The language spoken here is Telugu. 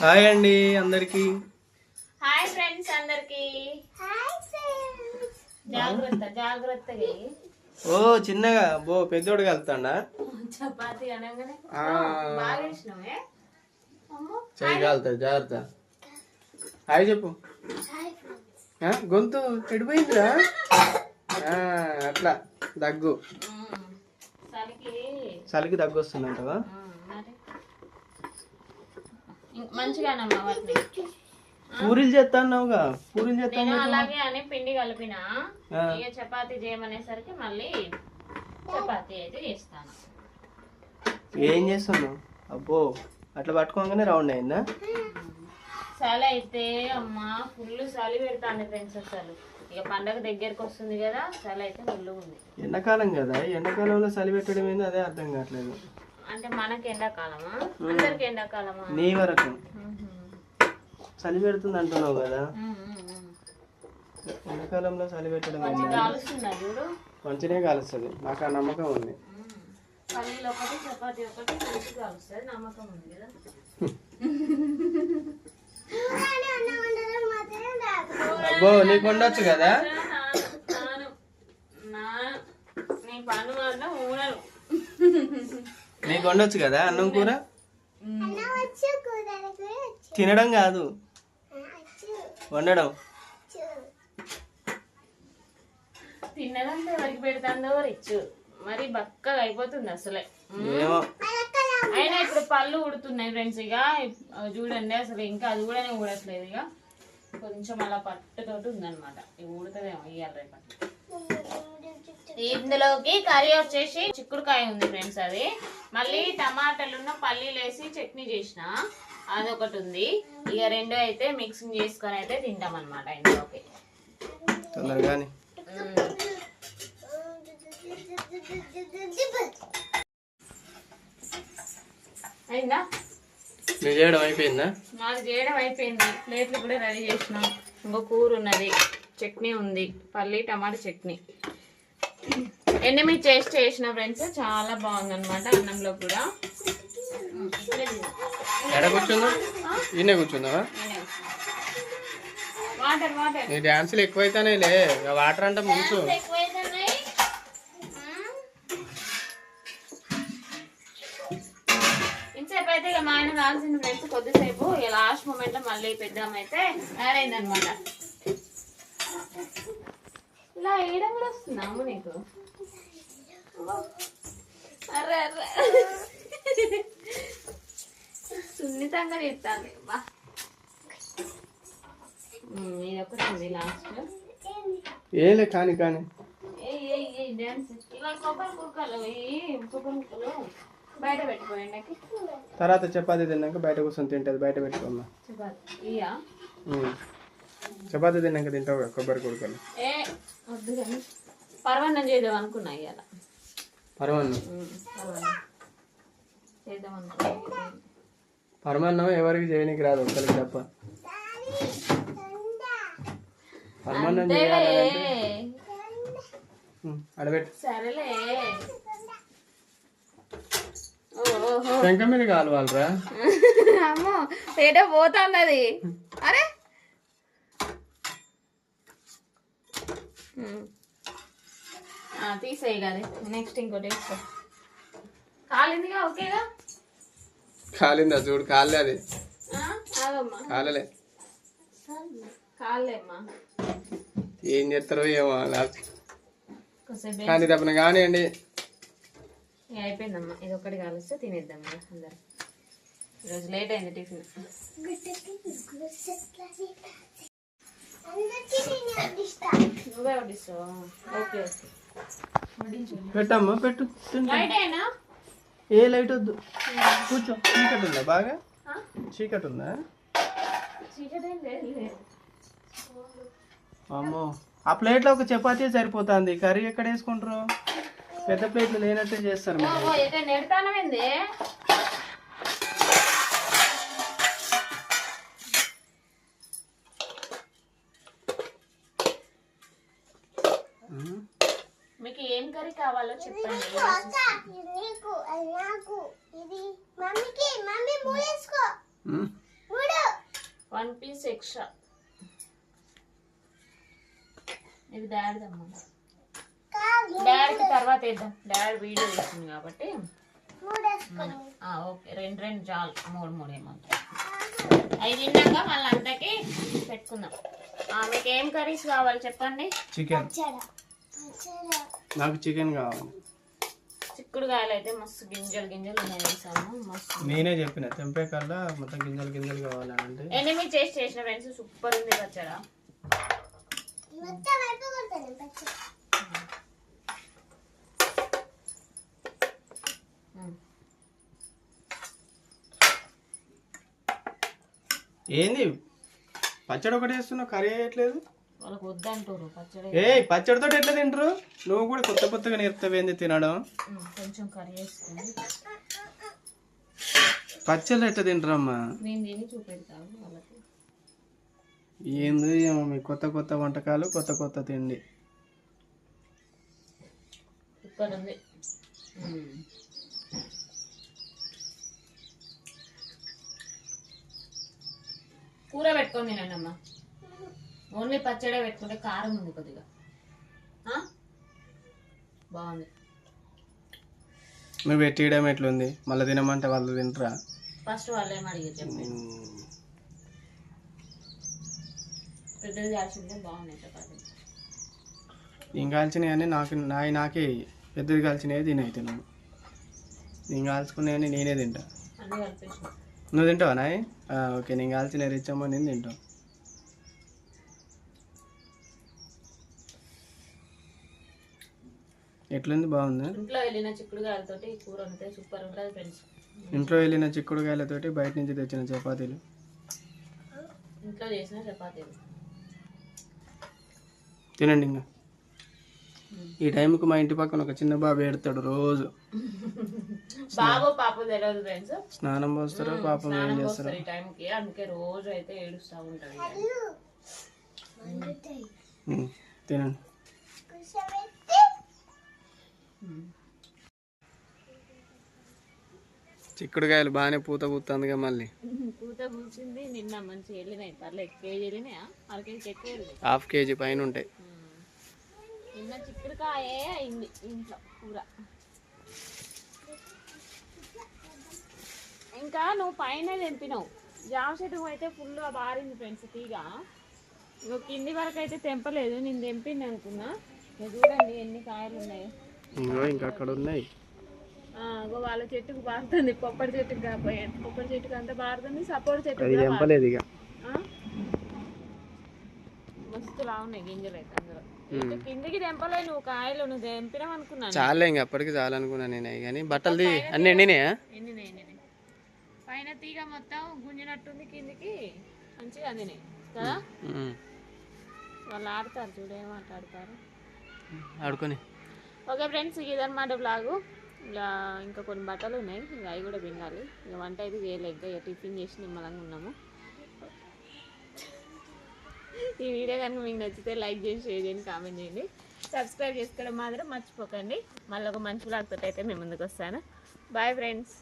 హాయ్ అండి అందరికి. హాయ్ ఫ్రెండ్స్ అందరికి. జాగ్రత్త జాగ్రత్తగా. ఓ చిన్నగా. బో పెద్దోడు కలుతాడా? చపాతి అనగానే కాలుతాడు జాగ్రత్త. హాయ్ చెప్పు. గొంతు ఎడిపోయిందిరా ఆ, అట్లా దగ్గు. చలికి దగ్గు వస్తుందంటవా మంచిగానమ్మా వాటిని పూరీలు చేస్తా అన్నావుగా పూరీలు చేస్తా నేను అలాగే అని పిండి కలిపిన. ఇక చపాతి చేయమనేసరికి మళ్ళీ చపాతి అయితే చేస్తాను. ఏం చేస్తున్నావు? అబ్బో అట్లా పట్టుకోగానే రౌండ్ అయిందా? చలి అయితే అమ్మా ఫుల్ చలి పెడతాను ఫ్రెండ్స్ అసలు. ఇక పండగ దగ్గరకు వస్తుంది కదా చలి అయితే ఫుల్ ఉంది ఎండాకాలం కదా ఎండాకాలంలో చలి పెట్టడం ఏందో అదే అర్థం కావట్లేదు. అంటే మనకి ఎండాకాలమా? అందరికి ఎండాకాలమా? నీ వరకు. చలి పెడుతుంది అంటున్నావు కదా. ఎండాకాలంలో చలి పెట్టడం మంచినే కాలుస్తుంది. నాకు ఆ నమ్మకం ఉంది. పల్లీలు ఒకటి చపాతి ఒకటి మంచిగా కాలుస్తుంది. నమ్మకం ఉంది కదా? అబ్బో నీకు ఉండొచ్చు కదా? నీ పన్ను మాత్రం ఊడను నీకు ఉండొచ్చు కదా అన్నం కూర? తినడం కాదు. వండడం. తిన్నదంతా ఎవరికి పెడతాందో రిచ్ మరి బక్కగా అయిపోతుంది అసలే. ఏమో. అయినా ఇప్పుడు పళ్ళు ఉడుతున్నాయి ఫ్రెండ్స్ ఇక. చూడండి అసలు ఇంకా అది కూడా ఊడట్లేదు ఇక. కొంచెం అలా పట్టుతోటి ఉందన్నమాట. ఇవి ఊడుతుందేమో ఇయ్యాలి రేపటి. ఇందులోకి కర్రీ వచ్చేసి చిక్కుడుకాయ ఉంది ఫ్రెండ్స్ అది. మళ్ళీ టమాటాలున్న పల్లీలు వేసి చట్నీ చేసిన. అదొకటి ఉంది. ఇక రెండు అయితే మిక్సింగ్ చేసుకొని అయితే తింటాం అనమాట ఇందులోకి. అయిందా? నువ్వు చేయడం అయిపోయిందా? మాది చేయడం అయిపోయింది. ప్లేట్లు కూడా రెడీ చేసినాం. ఇంకో కూర ఉన్నది. చట్నీ ఉంది. పల్లి టమాటా చట్నీ. ఎండుమిర్చి చేసి చేసిన ఫ్రెండ్స్? చాలా బాగుంది అనమాట అన్నంలో కూడా. ఎడ కూర్చుందా ఈయన వాటర్ వాటర్. నీ డ్యాన్సులు ఎక్కువైతేనే లే వాటర్ అంటే ముంచు. ఇంతసేపు అయితే ఇక మా ఆయన కావాల్సిన ఫ్రెండ్స్ కొద్దిసేపు. ఇక లాస్ట్ మూమెంట్లో మళ్ళీ పెద్దామైతే యాడ్ అయిందనమాట ఇలా వేయడం కూడా వస్తుందా అమ్మ నీకు? అర్రే అర్రే సున్నితంగా చెప్తాను బా. ఉంది లాస్ట్ ఏలే కాని కానీ. బయట తర్వాత చపాతీ తిన్నాక బయట కూర్చొని తింటది బయట పెట్టుకోమ్మా. చపాతి. తిన్నాక తింటావు కదా కొబ్బరి కొడుకలు పర్వన్నం చేద్దాం అనుకున్నా ఇవాళ పరమాన్నం పరమాన్నం ఎవరికి చేయనీకి రాదు ఒక్కరికి తప్ప. పరమాన్నం చేయాలంటే అడబెట్టు శంఖ మీద కాలువాలరా. అమ్మో ఏటో పోతాంది అరే. తీసేయి కదా నెక్స్ట్ ఇంకోటి వేసుకో. కాలిందిగా ఓకేగా? కాలిందా చూడు కాలే అది. కాలలే. కాలేమ్మా. ఏం చేస్తారో ఏమో లాస్ట్ కొంచెం కానీ తప్పన కానివ్వండి అయిపోయిందమ్మా. ఇది ఒకటి కాలిస్తే తినేద్దాం అందరం. ఈరోజు లేట్ అయింది టిఫిన్. నువ్వే వడ్డిస్తావా ఓకే ఓకే. పెట్టమ్మా పెట్టు. ఏ లైట్ వద్దు. కూర్చో. చీకటి ఉందా బాగా? చీకటి ఉందా. అమ్మో. ఆ ప్లేట్లో ఒక చపాతీ సరిపోతుంది. కర్రీ ఎక్కడ వేసుకుంటారు? పెద్ద ప్లేట్లు లేనట్టే చేస్తారు కావాలో చెప్పండి. One piece extra. ఇది డాడీ అమ్మ. డాడీకి తర్వాత వేద్దాం. డాడీ వీడియో చేసింది కాబట్టి. ఓకే. రెండు రెండు చాలు. మూడు మూడు ఏమంటారు. అవి తిన్నాక మళ్ళీ అంతకి పెట్టుకుందాం. ఆ, మీకు ఏం కర్రీస్ కావాలి చెప్పండి? చికెన్ నాకు చికెన్ కావాలి. చిక్కుడుకాయలు అయితే మస్తు గింజలు గింజలు ఉన్నాయి వేసాము మస్తు నేనే చెప్పిన తెంపే కల్లా మొత్తం గింజలు గింజలు కావాలి అంటే. ఎనిమిది చేసి చేసిన ఫ్రెండ్స్ సూపర్ ఉంది పచ్చడా. ఏంది? పచ్చడి ఒకటి వేస్తున్నావు కర్రీ వేయట్లేదు వాళ్ళకి వద్దంటారు పచ్చడి ఏ పచ్చడితో ఎట్లా తింటారు? నువ్వు కూడా కొత్త కొత్తగా నేర్పుతావేంది తినడం? కొంచెం కర్రీ వేసుకుని. పచ్చళ్ళు ఎట్లా తింటారమ్మా? నేను తిని చూపెడతాను వాళ్ళకి. ఏంది ఏమో మీ కొత్త కొత్త వంటకాలు కొత్త కొత్త తిండి. ఉంది. కూర పెట్టుకొని తినండి అమ్మా ఓన్లీ పచ్చడే పెట్టుకుంటే కారం ఉంది కొద్దిగా? బాగుంది. నువ్వు పెట్టియడం ఎట్లుంది? మళ్ళీ తినమంటే వాళ్ళు తింటరా? ఫస్ట్ వాళ్ళు ఏం అడిగారు చెప్పండి. పెద్దది కాల్చిందే చపాతీ నేను కాల్చినవి నాకు నాయి నాకే. పెద్దది కాల్చినవి తినైతే నువ్వు నేను కాల్చుకునేవని నేనే తింటా. నువ్వు తింటావా నాయ్? ఓకే నేను కాల్చిన ఇచ్చామో నేను తింటావు ఎట్లుంది? బాగుంది? ఇంట్లో వెళ్ళిన చిక్కుడుకాయలతోటి ఈ కూర ఉంటే సూపర్ ఉంటుంది ఫ్రెండ్స్. ఇంట్లో వెళ్ళిన చిక్కుడుకాయలతోటి బయట నుంచి తెచ్చిన చపాతీలు. ఇంట్లో చేసిన చపాతీలు. తినండి ఇంకా. ఈ టైంకి మా ఇంటి పక్కన ఒక చిన్న బాబు ఏడతాడు రోజు. బాబు పాప తెలియదు ఫ్రెండ్స్. స్నానం పోస్తారో? పాపం ఏం చేస్తారో? ఈ టైంకి. అందుకే రోజు అయితే ఏడుస్తూ ఉంటుంది ఉమ్, తినండి. చిక్కుడుకాయలు బాగానే పూత పూతుందిగా మళ్ళీ. పూత కూర్చుంది నిన్న మంచి వెళ్ళినాయి. పర్లేదు కేజీ వెళ్ళినాయా? అర కేజీ ఎక్కువ హాఫ్ కేజీ పైన ఉంటాయి. నిన్న చిక్కుడుకాయే అయింది ఇంట్లో కూర. ఇంకా నువ్వు పైన తెంపినావు. జామ చెట్టు అయితే ఫుల్గా బారింది ఫ్రెండ్స్ తీగ. నువ్వు కింది వరకు అయితే తెంపలేదు. నేను తెంపింది అనుకున్నా. చూడండి ఎన్ని కాయలు ఉన్నాయి. ఇంకో ఇంకా అక్కడ ఉన్నాయి వాళ్ళ చెట్టుకు బారుతుంది కొబ్బరి చెట్టుకు కాకపోయే కొబ్బరి చెట్టుకు అంతా బారుతుంది సపోర్ట్ అది కూడా తెంపలేదు ఇక? మస్తు లా ఉన్నాయి గింజలు అయితే అందులో. కిందికి తెంపలే నువ్వు కాయలు నువ్వు తెంపినావు అనుకున్నాను. చాలే ఇంక అప్పటికి చాలనుకున్నా నేను. అవి కానీ బట్టలది అన్ని ఎండినాయా? పైన తీగ మొత్తం గుంజినట్టుంది కిందికి. మంచిగా అందినాయి. కదా? వాళ్ళు ఆడతారు చూడు ఏం ఆట ఆడతారు? ఆడుకొని. ఓకే ఫ్రెండ్స్ ఇదన్నమాట బ్లాగు ఇలా ఇంకా కొన్ని బట్టలు ఉన్నాయి ఇంకా అవి కూడా పిండాలి. ఇక వంట అయితే చేయలేదు ఇక టిఫిన్ చేసి నిమ్మలంగా ఉన్నాము. ఈ వీడియో కనుక మీకు నచ్చితే లైక్ చేసి షేర్ చేయండి కామెంట్ చేయండి. సబ్స్క్రైబ్ చేసుకోవడం మాత్రం మర్చిపోకండి. మళ్ళీ ఒక మంచి బ్లాగ్ తోటి అయితే మేము ముందుకు వస్తాను. Bye friends